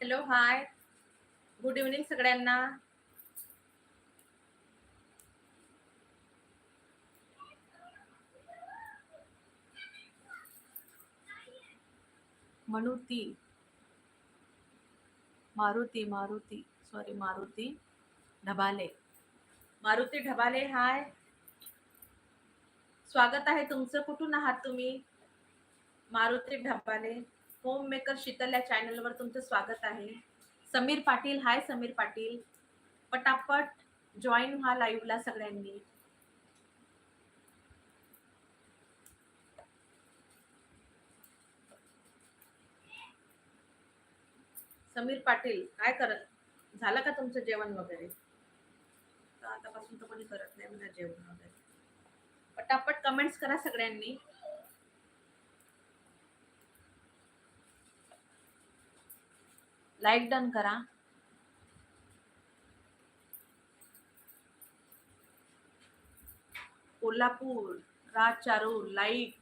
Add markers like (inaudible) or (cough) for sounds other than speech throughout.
Hello hi. Good evening सगळ्यांना. मनुती. Maruti Maruti. Sorry Maruti Dhabale. Maruti Dhabale hi. स्वागत आहे तुमचं. कुठून आहात तुम्ही? मारुती ढबाले. होम मेकर शीतल या चॅनलवर तुमचं स्वागत आहे. समीर पाटील हाय समीर पाटील. पटापट जॉईन व्हा लाईव्हला सगळ्यांनी. समीर पाटील काय करत झालं का तुमचं जेवण वगैरे? आतापासून तर कोणी करत नाही म्हणा जेवण वगैरे. पटापट कमेंट्स करा सगळ्यांनी. लाईक डन करा. कोल्हापूर राज चारू लाईक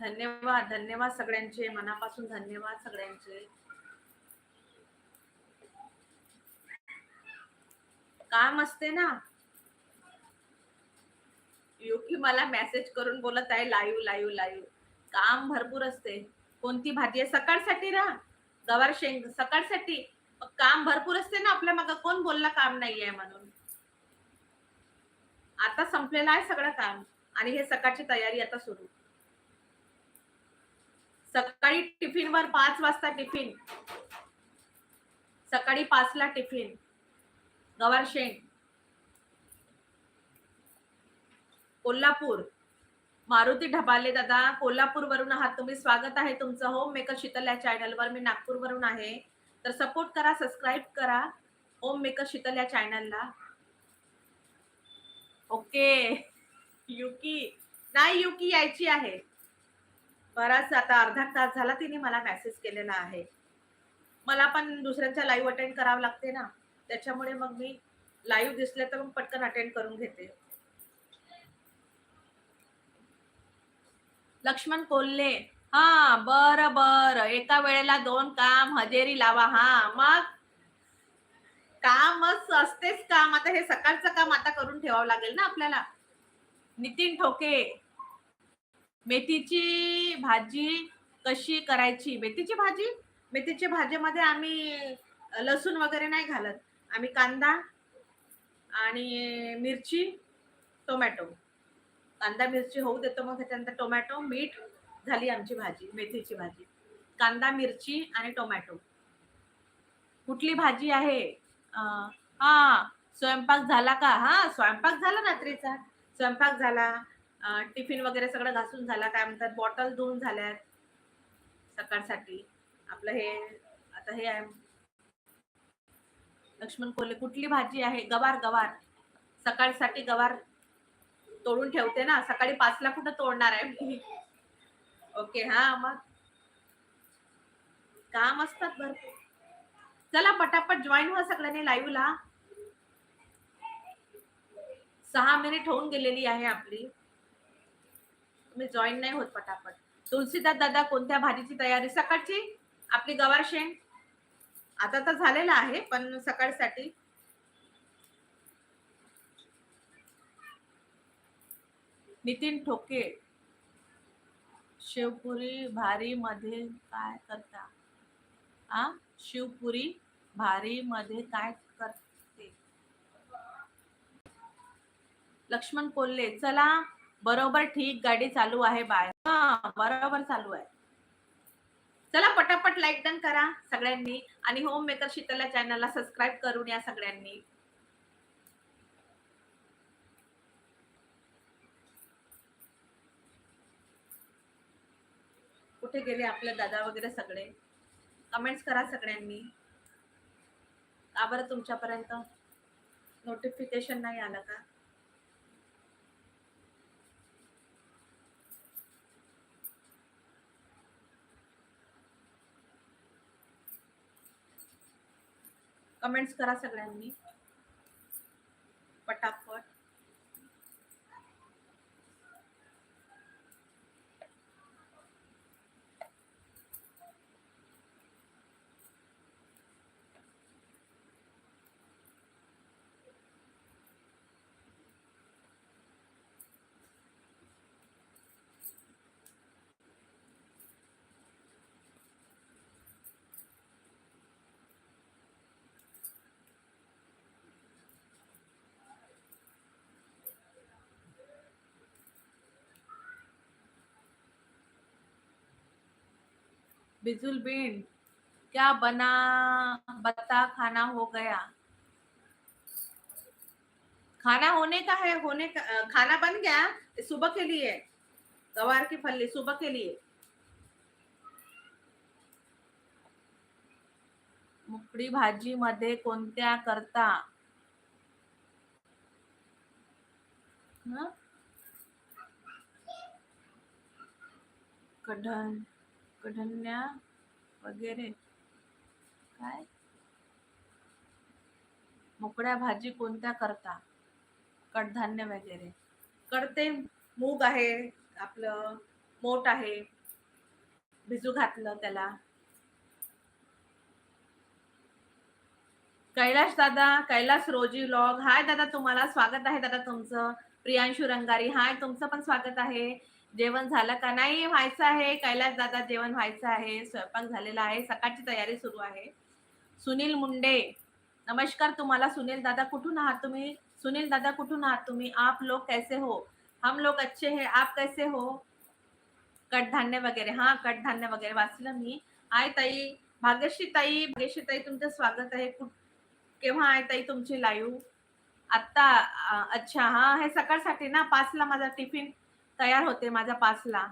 धन्यवाद धन्यवाद सगळ्यांचे मनापासून धन्यवाद सगळ्यांचे. काम असते ना. युकी मला मेसेज करून बोलत आहे लाईव्ह लाईव्ह लाईव्ह काम भरपूर असते. कोणती भाजी आहे? सकाळसाठी ना गवार शेंग सकाळसाठी काम भरपूर असते ना आपल्या मग कोण बोलला काम नाहीये म्हणून. आता संपलेलं आहे सगळं काम आणि हे सकाळची तयारी आता सुरू. सकाळी टिफिन वर पाच वाजता टिफिन. सकाळी पाचला टिफिन. गवार शेंग. कोल्हापूर. मारुती ढबाले दादा कोल्हापूर वरून आहात तुम्ही. स्वागत आहे तुमचं. होम मेकर शीतल या चॅनलवर मी नागपूर वरून आहे. तर सपोर्ट करा सबस्क्राईब करा. होम मेकर शीतल या चॅनलला ओके. युकी. नाही युकी यायची आहे. बराच आता अर्धा तास झाला तिने मला मेसेज केलेला आहे. मला पण दुसऱ्यांच्या लाईव्ह अटेंड करावं लागते ना. त्याच्यामुळे मग मी लाईव्ह दिसले तर मग पटकन अटेंड करून घेते. लक्ष्मण कोल्हे हा बर बर. एका वेळेला दोन काम हजेरी लावा हा. मग? कामच असतेच काम. आता हे सकाळचं काम आता करून ठेवावं लागेल ना आपल्याला. नितीन ठोके मेथीची भाजी कशी करायची? मेथीची भाजी? मेथीच्या भाजीमध्ये आम्ही लसूण वगैरे नाही घालत. आम्ही कांदा आणि मिरची टोमॅटो. कांदा मिरची होऊ देतो मग त्याच्यानंतर टोमॅटो मीठ झाली आमची भाजी मेथीची भाजी. कांदा मिरची आणि टोमॅटो. कुठली भाजी आहे? हा स्वयंपाक झाला का? हा स्वयंपाक झाला रात्रीचा. स्वयंपाक झाला. टिफिन वगैरे सगळं घासून झाला. काय म्हणतात बॉटल धुवून झाल्यात सकाळसाठी. आपलं हे आता हे आहे. लक्ष्मण कोल्हे कुठली भाजी आहे? गवार गवार. सकाळसाठी गवार तोडून ठेवते ना. सकाळी पाचला कुठं तोडणार आहे मी? ओके हा मग. काम असतात भरपूर. चला पटापट जॉईन व्हा सगळ्यांनी लाईव्हला सहा मिनिट होऊन गेलेली आहे आपली. तुम्ही जॉईन नाही होत पटापट. तुलसीदास दादा कोणत्या भाजीची तयारी? सकाळची? आपली गवार शेंग. आता तर झालेला आहे पण सकाळसाठी. नितीन ठोके शिवपुरी भारी मध्ये काय करता? आ? शिवपुरी भारी मध्ये काय करते? लक्ष्मण कोल्हे चला बरोबर ठीक गाडी चालू आहे बाय हा बरोबर चालू आहे. चला पटापट लाईक डन करा सगळ्यांनी. आणि होम मेकर शीतला चॅनलला सबस्क्राईब करून या सगळ्यांनी. कुठे गेले आपले दादा वगैरे सगळे? कमेंट्स करा सगळ्यांनी. का बरं तुमच्यापर्यंत? नोटिफिकेशन नाही आलं का? कमेंट्स करा सगळ्यांनी. पटाप बिजुल बिन, क्या बना, बता, खाना हो गया। खाना होने का है, होने का खाना बन गया सुबह के लिए, गवार की फली सुबह के लिए। मुकडी भाजी मध्ये कोणत्या करता? कढण. कढण्या वगैरे. काय? मोकळ्या भाजी कोणत्या करता? कडधान्य वगैरे. करते मूग आहे आपलं मोठ आहे. भिजू घातलं त्याला. कैलाश दादा कैलास रोजी लॉग हाय दादा तुम्हाला स्वागत आहे दादा तुमचं. प्रियांशू रंगारी. हाय तुमचं पण स्वागत आहे. जेवण झालं का? नाही व्हायचं आहे. कैलाश दादा जेवण व्हायचं आहे. स्वयंपाक झालेला आहे. सकाळची तयारी सुरू आहे. सुनील मुंडे. नमस्कार तुम्हाला. सुनील दादा कुठून आहात तुम्ही? सुनील दादा कुठून आहात तुम्ही? आप लोग कैसे हो? हम लोग अच्छे हैं. आप कैसे हो? कडधान्य वगैरे. हां कडधान्य वगैरे वाचलं मी. आय ताई भाग्यश्री ताई. भाग्यश्री ताई तुमचं स्वागत आहे. कुठ केव्हा आहे ताई तुमची लाईव्ह? आत्ता अच्छा हा हे सकाळसाठी ना पाचला माझा टिफिन तयार होते माझा पाचला.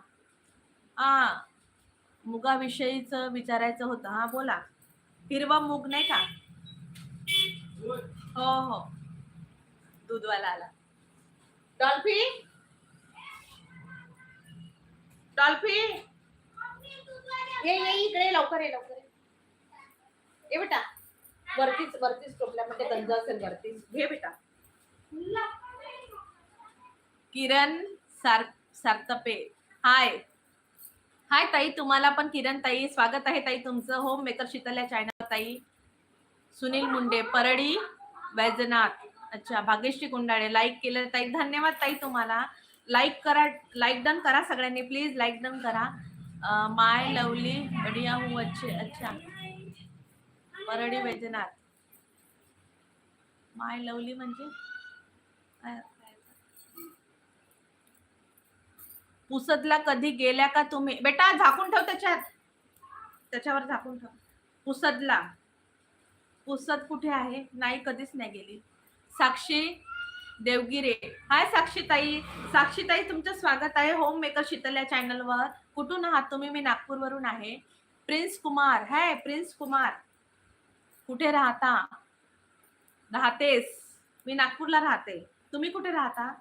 हा मुगाविषयीच विचारायचं होतं. हा बोला. हिरवा मूग नाही का? हो हो. दूधवाला आला. डॉल्फी? डॉल्फी? ये ये इकडे लवकर ये लवकर ये. ये बेटा. वरतीच वरतीच टोपल्यामध्ये म्हणजे गंज असेल वरतीच. घे बेटा. किरण सार सार्तपे. हाय. हाय ताई तुम्हाला पण किरण ताई. स्वागत आहे ताई तुमचं. होम मेकर शीतल या चायना ताई. सुनील मुंडे परळी वैजनाथ. अच्छा भाग्यश्री कुंडाळे. लाईक केलं ताई. धन्यवाद ताई तुम्हाला. लाईक करा लाईक डन करा सगळ्यांनी. प्लीज लाईक डन करा. माय लवली बढिया हू अच्छे. अच्छा. परळी वैजनाथ. माय लवली म्हणजे? पुसदला कधी गेल्या का तुम्ही? बेटा झाकून ठेव त्याच्यात. त्याच्यावर झाकून ठेव. पुसदला पुसद कुठे आहे? नाही कधीच नाही गेली. साक्षी देवगिरे. हाय साक्षीताई. साक्षीताई तुमचं स्वागत आहे होम मेकर शीतल या चॅनलवर. कुठून आहात तुम्ही? मी नागपूरवरून आहे. Prince Kumar. Hi prince Kumar. कुठे राहता? राहतेस. मी नागपूरला राहते. तुम्ही कुठे राहता?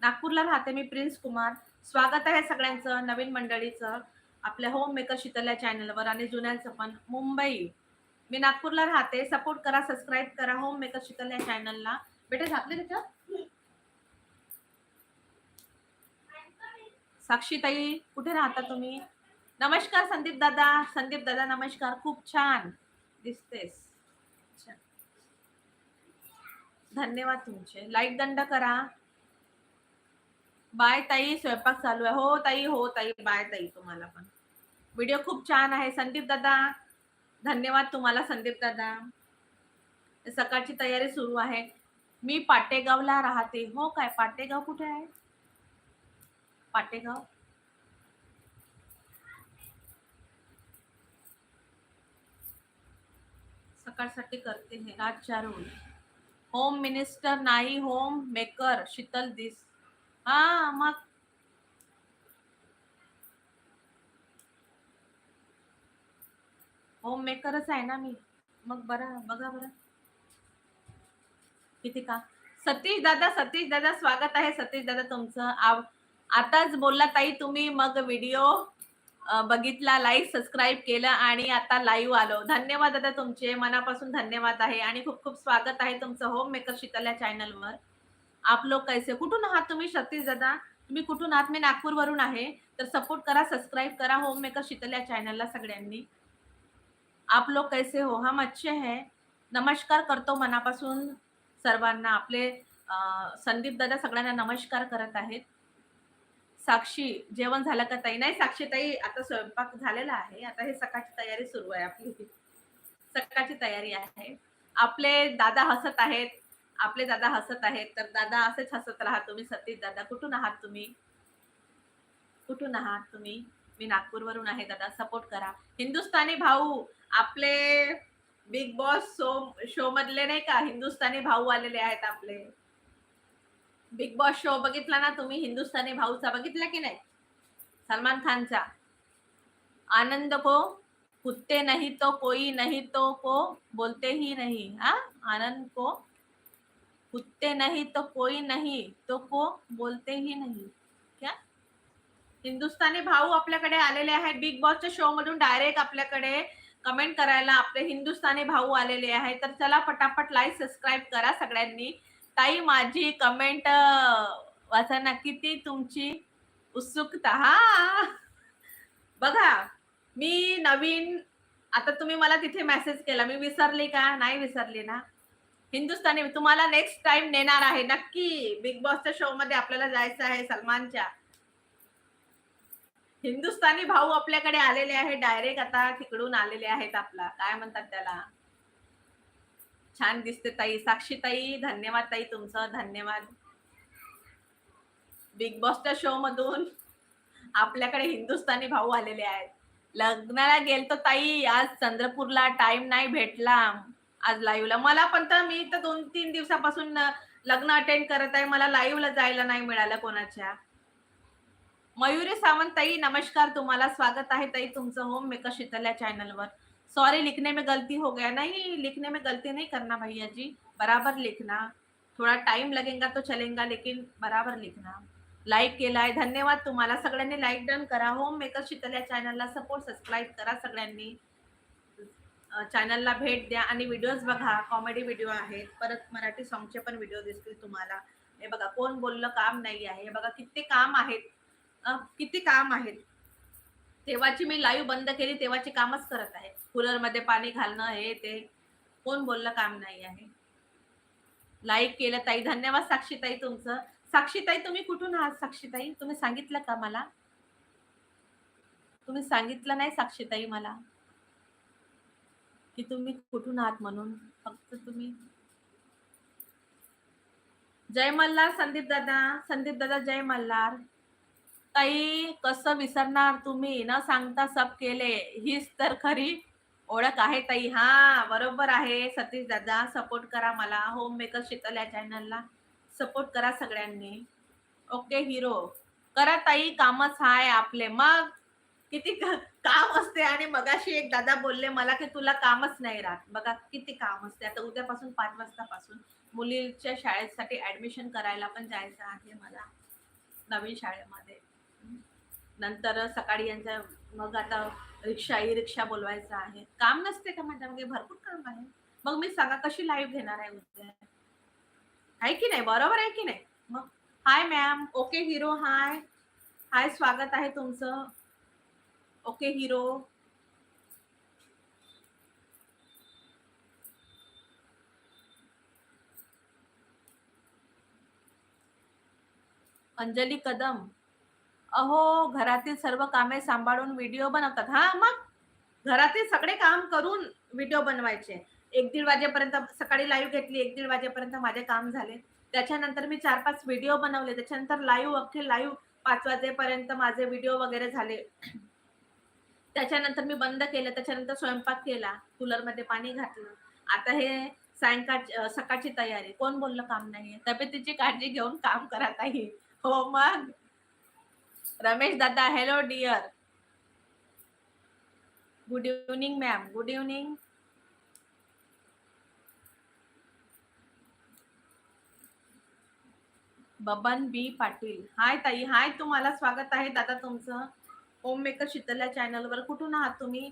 नागपूरला राहते मी प्रिन्स कुमार. स्वागत आहे सगळ्यांचं नवीन मंडळीचं आपल्या होम मेकर शीतल्या चॅनलवर आणि जुन्यांचं पण. मुंबई. मी नागपूरला राहते. सपोर्ट करा सबस्क्राईब करा होम मेकर शीतल या चॅनलला बेटा झाकले त्याच्यात? साक्षीताई कुठे राहता तुम्ही? नमस्कार संदीप दादा. संदीप दादा नमस्कार. खूप छान. दिसतेस. धन्यवाद तुमचे. लाईक दंड करा. बाय ताई, स्वयंपाक चालू आहे. हो ताई हो ताई, बाय ताई तुम्हाला पण. व्हिडिओ खूप छान आहे. संदीप दादा, धन्यवाद तुम्हाला संदीप दादा. सकाळची तयारी सुरू आहे. मी पाटेगावला राहते. हो काय, पाटेगाव कुठे आहे? पाटेगाव? सकाळसाठी करते हे. रात चार होईल होम मिनिस्टर नाही होम मेकर शीतल दिस. हा मग. होम मेकरच आहे ना मी. मग बरं बघा बरं. किती का? सतीश दादा सतीश दादा स्वागत आहे. सतीश दादा तुमचं आताच बोलला ताई तुम्ही मग व्हिडिओ बघितला लाईक सबस्क्राईब केलं आणि आता लाईव्ह आलो. धन्यवाद दादा तुमचे. मनापासून धन्यवाद आहे आणि खूप खूप स्वागत आहे तुमचं होम मेकर शीतल या चॅनलवर आप लोक कैसे? कुठून आहात तुम्ही सतीश दादा? तुम्ही कुठून आहात? मी नागपूरवरून आहे. तर सपोर्ट करा सबस्क्राईब करा होम मेकर शीतल या चॅनलला सगळ्यांनी. आप लोक कैसे हो? हम अच्छे है. नमस्कार करतो मनापासून सर्वांना. आपले संदीप दादा सगळ्यांना नमस्कार करत आहेत. साक्षी जेवण झालं का ताई? नाही साक्षी ताई आता स्वयंपाक झालेला आहे. आता हे सकाळची तयारी सुरू आहे आपली. सकाळची तयारी आहे. आपले दादा हसत आहेत. आपले दादा हसत आहेत. तर दादा असेच हसत राहा तुम्ही सतीश दादा कुठून आहात तुम्ही? कुठून आहात तुम्ही? मी नागपूरवरून आहे. दादा सपोर्ट करा. हिंदुस्थानी भाऊ आपले बिग बॉस शो शो मधले नाही का? हिंदुस्थानी भाऊ आलेले आहेत आपले. बिग बॉस शो बघितला ना तुम्ही? हिंदुस्थानी भाऊचा बघितला की नाही? सलमान खानचा. आनंद को कुत्ते नहीं तो कोई नहीं तो को बोलते ही नहीं हा? आनंद को कुत्ते नहीं तो कोई नहीं तो को बोलते ही नाही क्या? हिंदुस्थानी भाऊ आपल्याकडे आलेले आहेत. बिग बॉसच्या शो मधून डायरेक्ट आपल्याकडे कमेंट करायला आपले हिंदुस्थानी भाऊ आलेले आहेत. तर चला पटापट लाईक सबस्क्राईब करा सगळ्यांनी. ताई माझी कमेंट वाचा किती तुमची उत्सुकता. हा. बघा मी नवीन आता तुम्ही मला तिथे मेसेज केला. मी विसरली का? नाही विसरली ना. हिंदुस्थानी तुम्हाला नेक्स्ट टाइम नेणार आहे. नक्की बिग बॉसच्या शो मध्ये आपल्याला जायचं आहे सलमानच्या. हिंदुस्थानी भाऊ आपल्याकडे आलेले आहे डायरेक्ट आता तिकडून आलेले आहेत आपला. काय म्हणतात त्याला? छान दिसते ताई. साक्षी ताई धन्यवाद ताई तुमचं. धन्यवाद. बिग बॉसच्या शो मधून आपल्याकडे हिंदुस्थानी भाऊ आलेले आहेत. लग्नाला गेलतो ताई. आज चंद्रपूरला टाइम नाही भेटला. आज लाईव्हला मला पण तर मी तर दोन तीन दिवसापासून लग्न अटेंड करत आहे. मला लाईव्हला जायला नाही मिळालं कोणाच्या. मयुरी सावंत ताई नमस्कार. तुम्हाला स्वागत आहे ताई तुमचं. होम मेकर शीतल्या चॅनलवर सॉरी लिखने में गलती हो गया। नहीं लिखने में गलती नहीं करना भैया जी। बराबर लिखना। थोड़ा टाइम लगेगा तो चलेगा लेकिन बराबर लिखना। लाईक केला आहे धन्यवाद तुम्हाला सगळ्यांनी लाईक डन करा होम मेकर शीतल या चॅनलला सपोर्ट सबस्क्राईब करा सगळ्यांनी. चॅनलला भेट द्या आणि व्हिडिओज बघा. कॉमेडी व्हिडिओ आहेत. परत मराठी सॉंगचे पण व्हिडिओ दिसतील तुम्हाला. हे बघा कोण बोललं काम नाही आहे. हे बघा किती काम आहेत. किती काम आहेत. तेव्हाची मी लाईव्ह बंद केली तेव्हाची कामच करत आहे. कूलरमध्ये पाणी घालणं हे ते. कोण बोललं काम नाही आहे? लाईक केलं ताई. धन्यवाद साक्षीताई तुमचं. साक्षीताई तुम्ही कुठून आहात साक्षीताई? तुम्ही सांगितलं का मला? तुम्ही सांगितलं नाही साक्षीताई मला? की तुम्ही कुठून आहात म्हणून? फक्त तुम्ही. जय मल्हार संदीप दादा. संदीप दादा जय मल्हार. ताई कसं विसरणार तुम्ही? न सांगता सब केले. हीच तर खरी ओळख आहे ताई. हा बरोबर आहे. सतीश दादा सपोर्ट करा मला. होम मेकर शीतल या चॅनलला सपोर्ट करा सगळ्यांनी. ओके हिरो करा ताई कामच हाय आपले. मग किती काम असते आणि मगाशी एक दादा बोलले मला की तुला कामच नाही राहत. बघा किती काम असते. आता उद्यापासून पाच वाजतापासून मुलीच्या शाळेसाठी ऍडमिशन करायला पण जायचं आहे मला. नवीन शाळेमध्ये. नंतर सकाळी यांचा मग आता रिक्षा ई रिक्षा बोलवायचं आहे. काम नसते का माझ्यामध्ये भरपूर काम आहे. मग मी सांगा कशी लाईव्ह घेणार आहे उद्या? आहे की नाही? बरोबर आहे की नाही? मग hi ma'am okay hero hi hi स्वागत आहे तुमचं. Okay hero Anjali Kadam. अहो घरातील सर्व कामे सांभाळून व्हिडिओ बनवतात. हा मग? घरातील सगळे काम करून व्हिडिओ बनवायचे. एक दीड वाजेपर्यंत सकाळी लाईव्ह घेतली एक दीड वाजेपर्यंत माझे काम झाले. त्याच्यानंतर मी चार पाच व्हिडिओ बनवले. त्याच्यानंतर लाईव्ह अख्खे लाईव्ह पाच वाजेपर्यंत माझे व्हिडिओ वगैरे झाले. त्याच्यानंतर मी बंद केलं. त्याच्यानंतर स्वयंपाक केला. कूलरमध्ये पाणी घातलं. आता हे सायंकाळ सकाळची तयारी. कोण बोललं काम नाहीये? तब्येतीची काळजी घेऊन काम करत आहे. हो मग? रमेश दादा hello dear good evening ma'am good evening Baban B Patil. Hi ताई. हाय तुम्हाला स्वागत आहे दादा तुमचं. होम मेकर शीतल्या चॅनलवर कुठून आहात तुम्ही?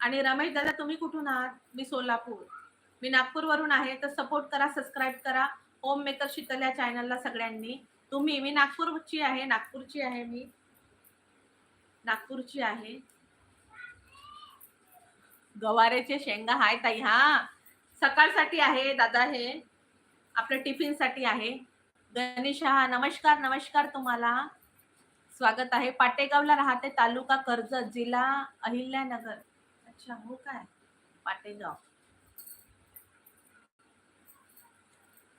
आणि रमेश दादा तुम्ही कुठून आहात? मी सोलापूर. मी नागपूरवरून आहे. तर सपोर्ट करा सबस्क्राईब करा. होम मेकर शीतल्या चॅनलला सगळ्यांनी. तुम्ही मी नागपूरची आहे नागपूरची आहे मी. नागपूरची आहे. गवारेचे शेंगा हाय ताई हा. सकाळसाठी आहे दादा हे. आपल्या टिफिनसाठी आहे. गणेश हा नमस्कार नमस्कार तुम्हाला. स्वागत आहे. पाटेगावला राहते तालुका कर्जत जिल्हा अहिल्यानगर. अच्छा हो काय? Pategaon.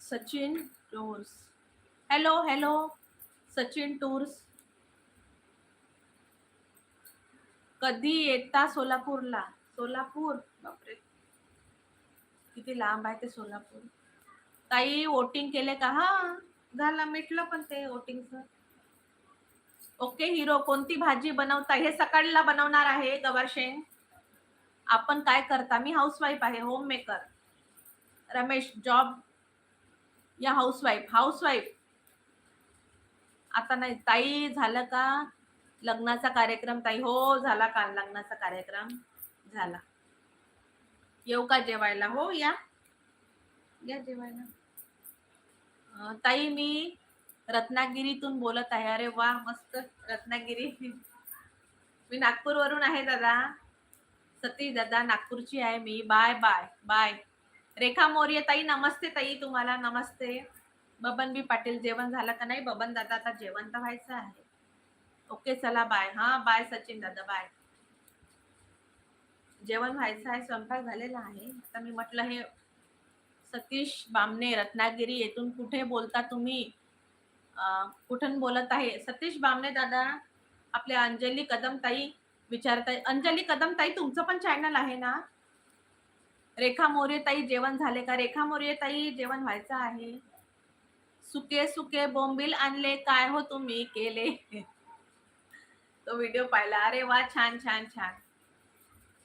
Sachin tours hello hello Sachin tours. कधी येता सोलापूरला? सोलापूर? बापरे. किती लांब आहे ते सोलापूर. ताई वोटिंग केले का? हा झालं मिटलं पण ते वोटिंगचं ओके हिरो कोणती भाजी बनवता? हे सकाळला बनवणार आहे गवार शेंग. आपण काय करता? मी हाऊसवाईफ आहे होम मेकर रमेश जॉब या हाऊसवाईफ हाऊसवाईफ आता नाही ताई झालं का? लग्नाचा कार्यक्रम ताई. हो झाला काल लग्नाचा कार्यक्रम. झाला. येऊ का जेवायला? हो या. या जेवायला. ताई मी रत्नागिरीतून बोलत आहे. अरे वा मस्त. रत्नागिरी. मी नागपूरवरून आहे दादा. सतीश दादा नागपूरची आहे मी. Bye bye bye. Rekha Maurya ताई नमस्ते ताई तुम्हाला. नमस्ते. बबन बी पाटील जेवण झालं का नाही? बबन दादा आता जेवण तर व्हायचं आहे. ओके चला बाय. हा बाय सचिन दादा बाय. जेवण व्हायचं आहे स्वयंपाक झालेला आहे. आता मी म्हटलं हे सतीश बामणे रत्नागिरी येथून कुठे बोलता तुम्ही? कुठून बोलत आहे? सतीश बामणे दादा आपल्या अंजली कदम ताई विचारताय. अंजली कदम ताई तुमचं पण चॅनल आहे ना? रेखा मोरे ताई जेवण झाले का? रेखा मोरे ताई जेवण व्हायचं आहे. सुके सुके बोंबील आणले. काय हो तुम्ही केले? तो व्हिडिओ पाहिला. अरे वा छान छान छान.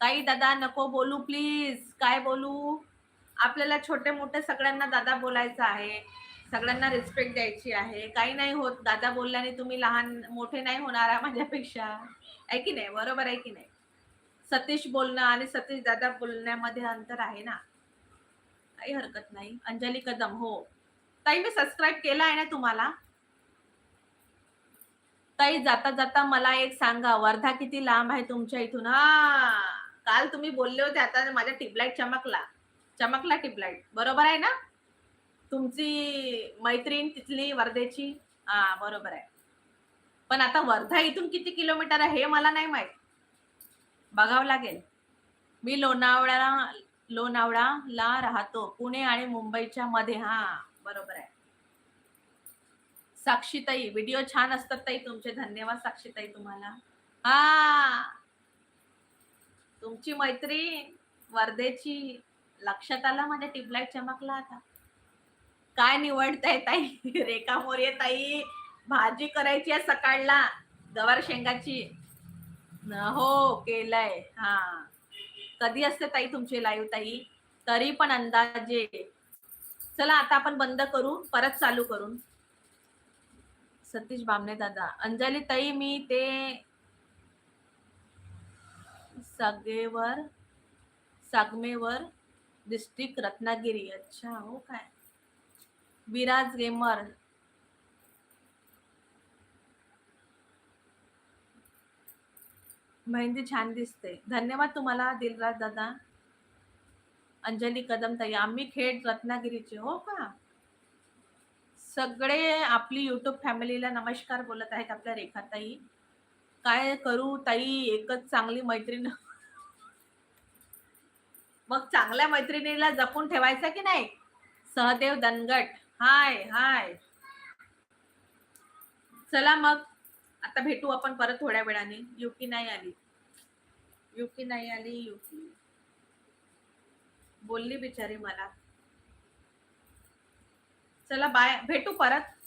काही दादा नको बोलू प्लीज काय बोलू? आपल्याला छोटे मोठे सगळ्यांना दादा बोलायचं आहे. सगळ्यांना रिस्पेक्ट द्यायची आहे. काही नाही होत. दादा बोलल्याने तुम्ही लहान मोठे नाही होणार आहे माझ्यापेक्षा. आहे की नाही? बरोबर आहे की नाही? सतीश बोलणं आणि सतीश दादा बोलण्यामध्ये अंतर आहे ना? काही हरकत नाही. अंजली कदम हो. ताई मी सबस्क्राईब केला आहे ना तुम्हाला? ताई जाता जाता मला एक सांगा वर्धा किती लांब आहे तुमच्या इथून? हा काल तुम्ही बोलले होते आता माझ्या टिपलाईट चमकला. चमकला टिपलाईट बरोबर आहे ना? तुमची मैत्रीण तिथली वर्धेची? हा बरोबर आहे. पण आता वर्धा इथून किती किलोमीटर आहे हे मला नाही माहीत. बघावं लागेल. मी लोणावळा लोणावळाला राहतो पुणे आणि मुंबईच्या मध्ये हा. बरोबर आहे. साक्षीताई व्हिडिओ छान असतात ताई तुमचे. धन्यवाद साक्षीताई तुम्हाला. हा. तुमची मैत्रीण वर्धेची लक्षात आला माझ्या टिपलाईट चमकला आता. काय निवडताय ताई? (laughs) रेखा मोरे ताई भाजी करायची आहे सकाळला. गवार शेंगाची. हो केलंय. हा. कधी असते ताई तुमची लाईव्ह ताई? तरी पण अंदाजे. चला आता आपण बंद करू. परत चालू करून सतीश बामणे दादा अंजली ताई मी ते सगेवर सागमेवर डिस्ट्रिक्ट रत्नागिरी. अच्छा हो काय? विराज गेमर. मेहंदी छान दिसते. धन्यवाद तुम्हाला दिलराज दादा. अंजली कदम ताई आम्ही खेड रत्नागिरीचे हो का? सगळे आपली युट्यूब फॅमिलीला नमस्कार बोलत आहेत आपल्या रेखाताई. काय करू ताई? एकच चांगली मैत्रीण. मग चांगल्या मैत्रिणीला जपून ठेवायचं की नाही? सहदेव दनगट. हाय हाय. चला मग. आता भेटू आपण परत थोड्या वेळाने. युकी नाही आली. युकी नाही आली युकी. बोलली बिचारी मला. चला बाय भेटू परत.